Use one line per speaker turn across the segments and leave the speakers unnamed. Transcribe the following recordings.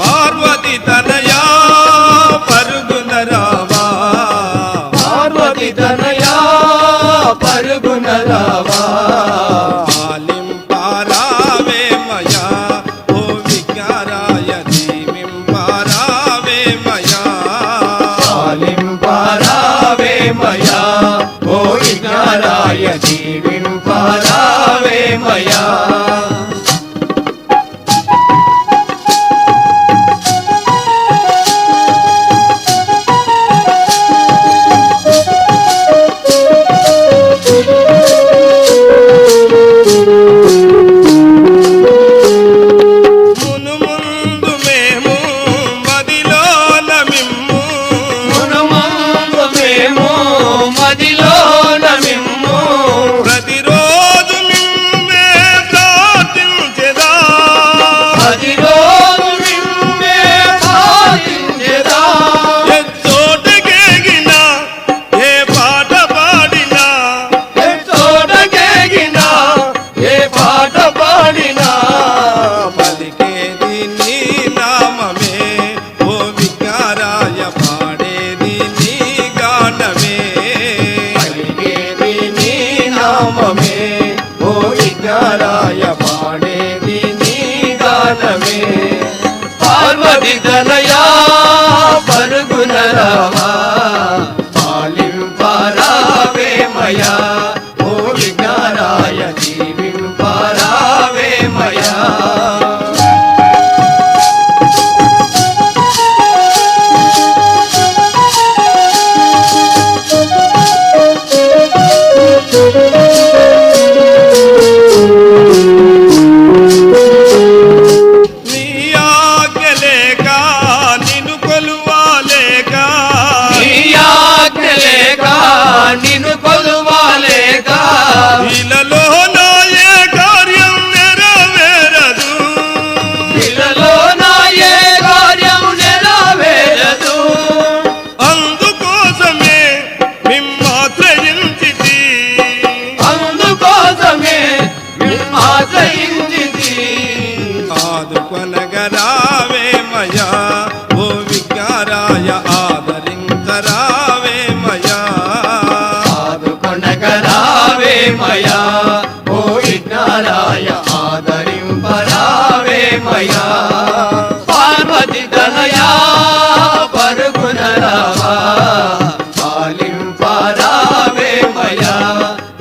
పార్వతి తనయా పరుగున రావా.
పార్వతి తనయా పరుగున రావా. విదలయా పరుగున రావా. రామా పాలింపరావే మయా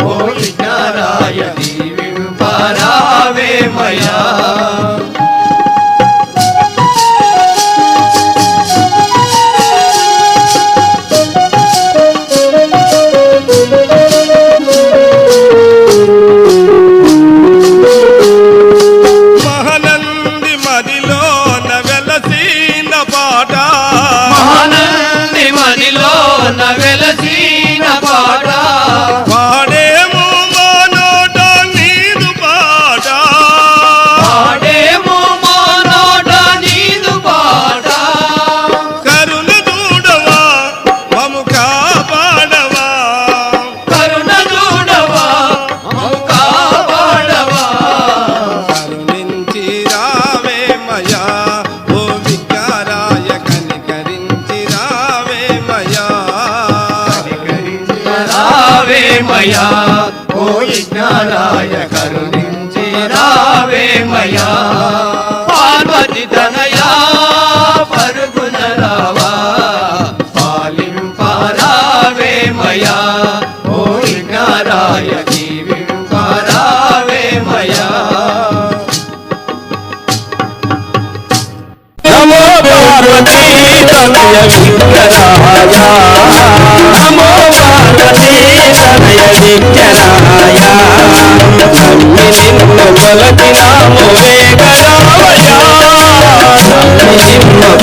ఓ విజ్ఞానాయ దీవింపరావే మయా తనయ
విఘ్నరాయ నమో పార్వతీ తనయ విఘ్నరాయ నమ్మి నిన్న కొలచినాము వేగరామయ నమ్మి నిన్న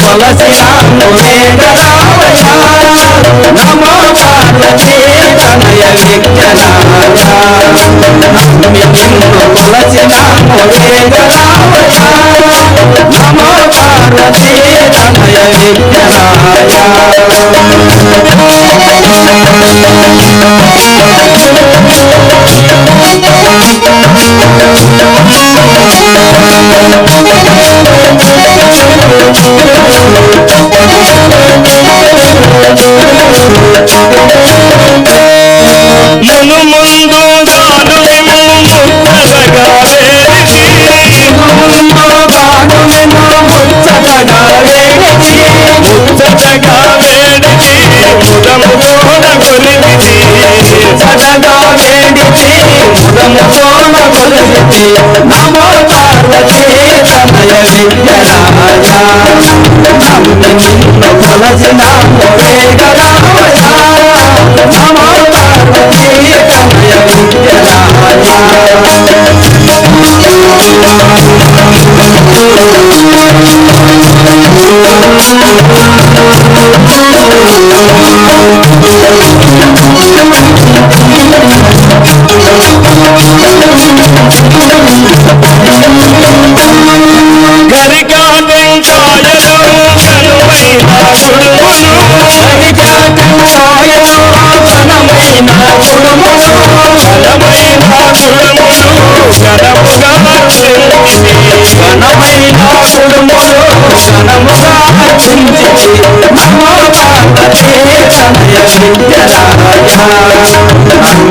నమో పార్వతే తనయ విజ్ఞనాయాము కేవలావయా నమో పార్వతే తనయ విజ్ఞనాయా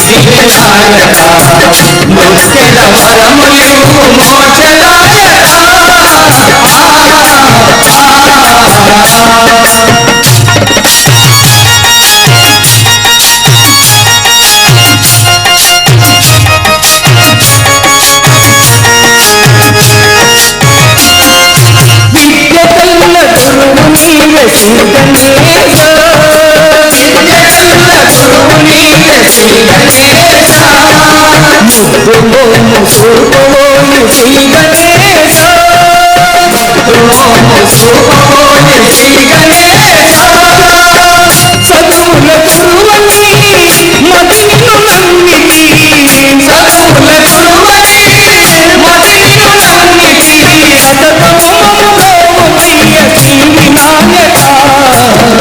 సిద్ధిదాయక ముఖ్యద వరములు మోచదా ముగ్గులో ముగ్గులో శ్రీ గణేశ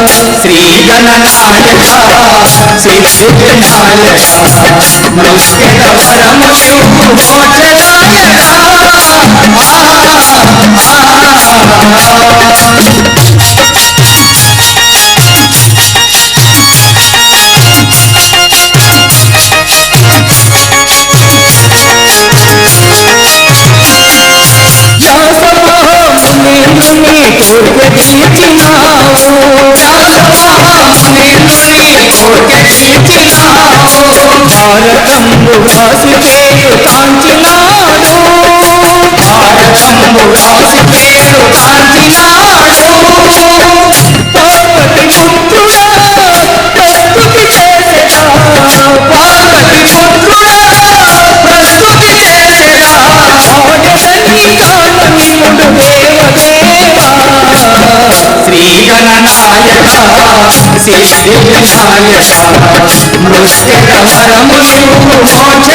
శ్రీ గణనాయక శ్రీ భూతనాయక మౌర్యవరము శివోటనాయక వ్యాసుదేవు కాంచినాడు భారతంబు వ్యాసుదేవు కాంచినాడు పార్వతి పుత్రుడా
ప్రకృతి చేసేదా. శ్రీగణనాయక సిద్ధివినాయక మృత్యు కమరములు మోక్ష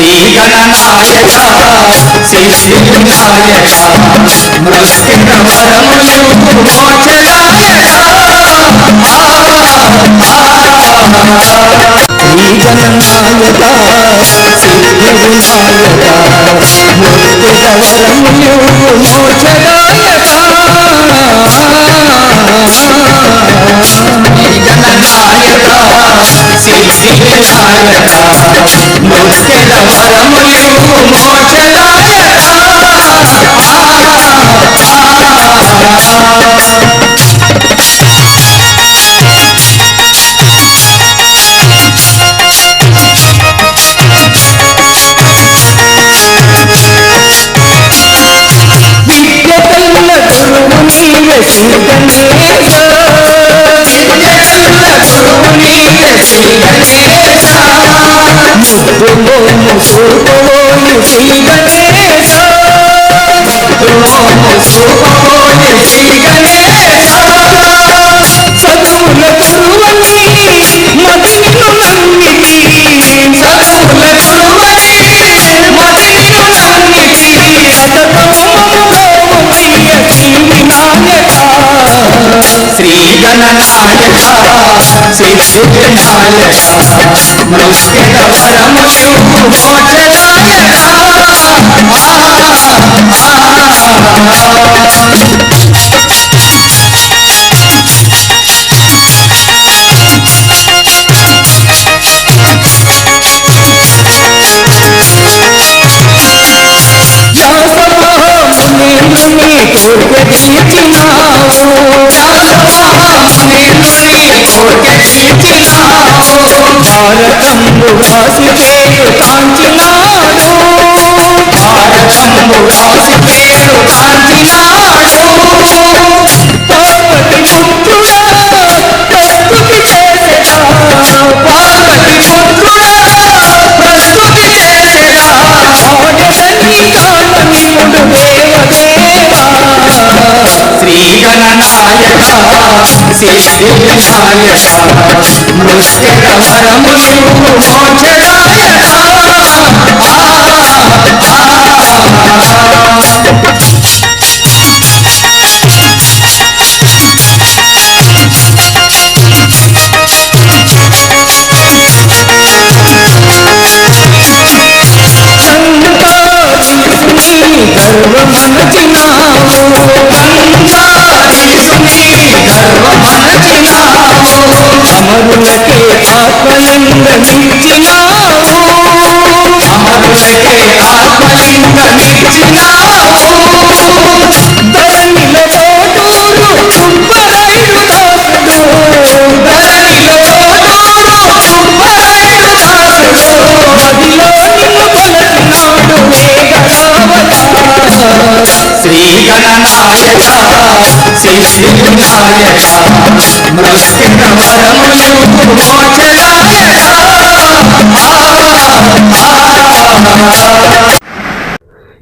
శ్రీగణనాయక శ్రీ గణనాయక సిద్ధి వినాయక మృత్యుక వరములు మోక్షదాయక శ్రీ గణనాయక వరములు మోక్షదాయక గణనాయక సిద్ధి వరములు మోక్షదాయక ముద్దులో ముసుపోయి శ్రీ గణేశ ముద్దులో ముసుపోయి చదువుల గురువని మదిను నమ్మితి చదువుల గురువని మదిను నమ్మితి శ్రీ గణనాయక. सिद्ध लाल था मुझके दबरम क्यों होट लाल था आ, आ, आ, आ, आ, आ, आ, आ, రాసి పేరు కాంచినాడు భారతంబు రాసి పేరు కాంచినాడు పార్వతి పుత్రుడా ప్రస్తుతి చేసెదా పార్వతి పుత్రుడా ప్రస్తుతి చేసెదా ఆడదని కాననిముడు దేవదేవా శ్రీ గణనాయక సిద్ధి వినాయక మృత్యుక వరములు మోక్షదాయక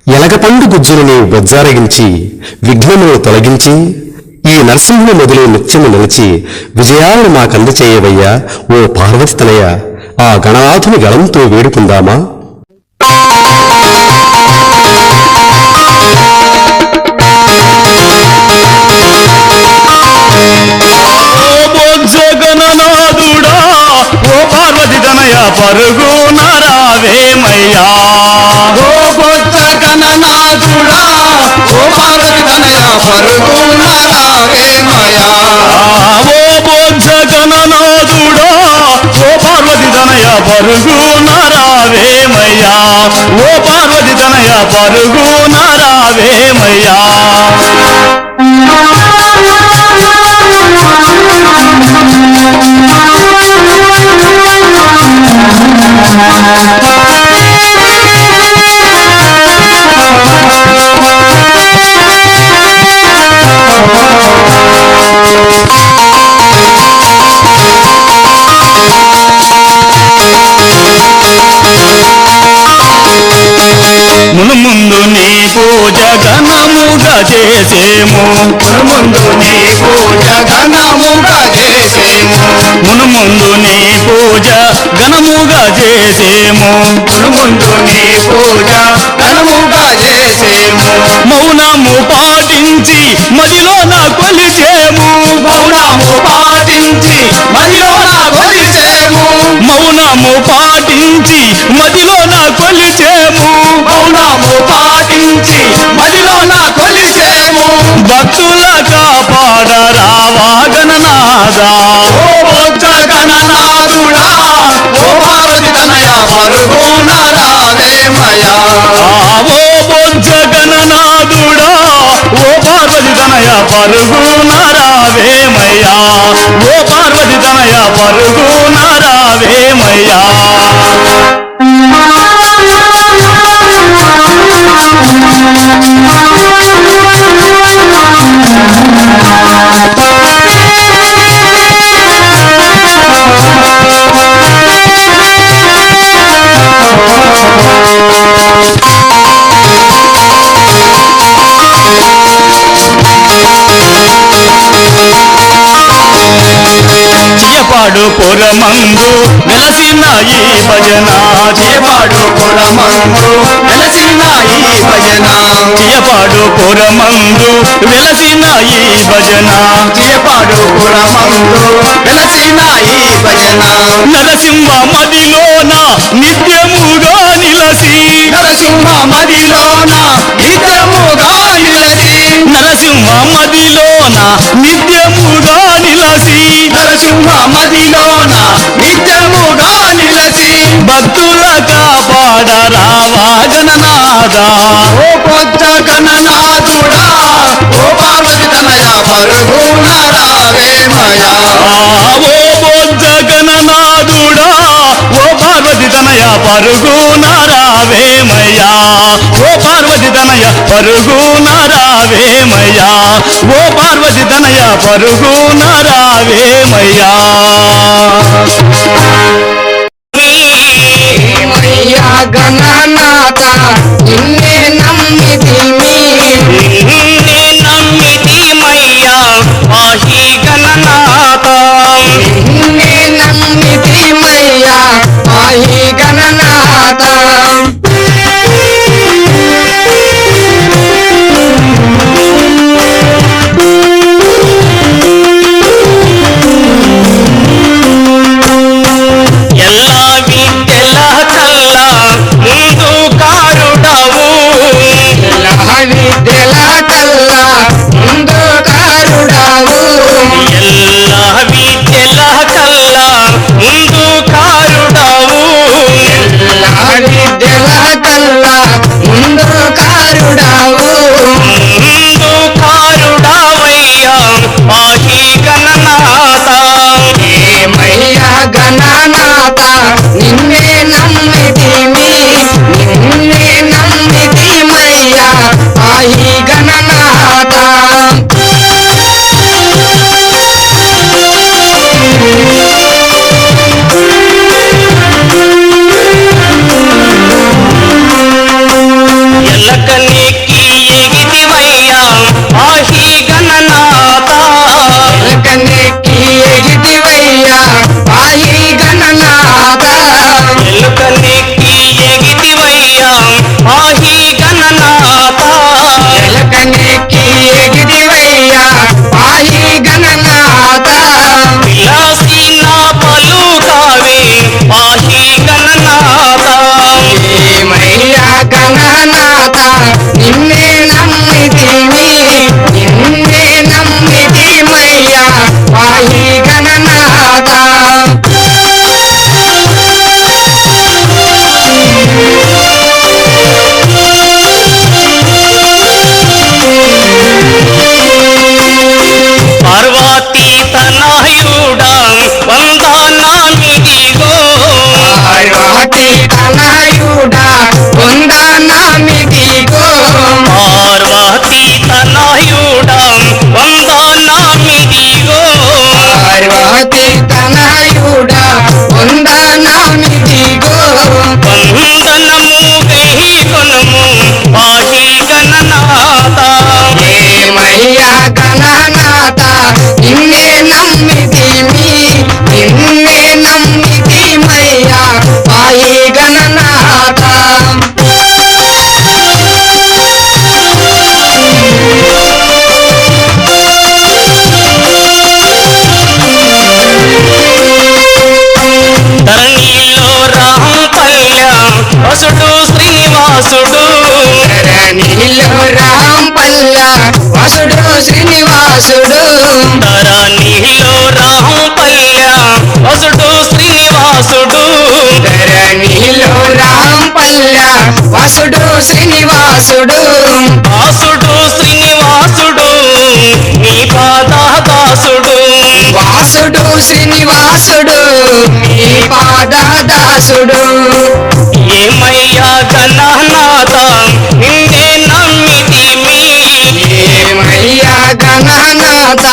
ఎలగపండు గుజ్జులని బొజ్జారగించి విఘ్నములను తొలగించి ఈ నరసింహుని మొదలు నిత్యము నిలిచి విజయాలను మాకందచేయవయ్యా ఓ పార్వతి తనయ ఆ గణనాథుని గళంతో వేడుకుందామా?
జగననాథుడా ఓ పార్వతి గణయ పరుగు నరావేమయ్యా
ఓ బొజ్జ గణనాథుడా ఓ పార్వతి గణయ
పరుగు నరావేమయ్యా ఓ బొజ్జ గణనాథుడా ఓ పార్వతి గణయ పరుగు నరావేమయ్యా ఓ పార్వతి గణయ పరుగు నరావేమయ్యా Thank you. మును ముందు నీ పూజ ఘనముగా చేసేము.
ముందు నీ పూజ ఘనముగా చేసేము.
మును ముందు నీ పూజ ఘనముగా చేసేము.
ముందు నీ పూజ ఘనముగా చేసేము.
మౌనము పాటించి మదిలో నా కొలిచేము.
మౌనము పాటించి మదిలో నా కొలిచేము.
మౌనము పాటించి మదిలో నా కొలిచేము.
మౌనము పాటించి మదిలో నా కొలిచేము.
భక్తుల కాపాడ రావా గణనాదా
ఓ బొజ్జ గణనాథుడా ఓ పార్వతి తనయ పరుగున రావేమయా
ఆవో బొజ్జ గణనాథుడా ఓ పార్వతి తనయ పరుగు నారావేమయ్యా ఓ పార్వతి తనయ పరుగు నారావేమయ్యా చియపాడు పురమందు వెలసిన ఈ భజన
చేపాడు కులమందు వెలసిన ఈ భజన.
చియపాడు పురమందు వెలసిన ఈ భజన
చేపాడు కులమందు వెలసిన ఈ భజన.
నరసింహ మదిలోన నిత్యముగా నిలసి
నరసింహ మదిలోన నిత్యముగా నిలసి.
నరసింహ మదిలోన నిత్యముగా నిలసి
నరసింహ మదిలోన నిత్యముగా నిలసి
భక్తుల కాపాడ రావా గణనాదా
ఓ పొచ్చ గణనాథుడా ఓ పార్వతి తనయ పరుగున రావేమయా
ఓ పొచ్చ గణనాథుడా ఓ పార్వతి తనయ పరుగు నారావేమయ్యా ఓ పార్వతి తనయ పరుగు నారావేమయ్యా ఓ పార్వతి తనయ పరుగు నారావేమయ్యా
వసుడు శ్రీనివాసుడు.
వాసుడు శ్రీనివాసుడు నీ పాదాదాసుడు.
వాసుడు శ్రీనివాసుడు నీ పాదదాసుడు.
ఏమయ్యా గణనాథ నిన్నే నమ్మితిమి.
ఏమయ్యా గణనాథ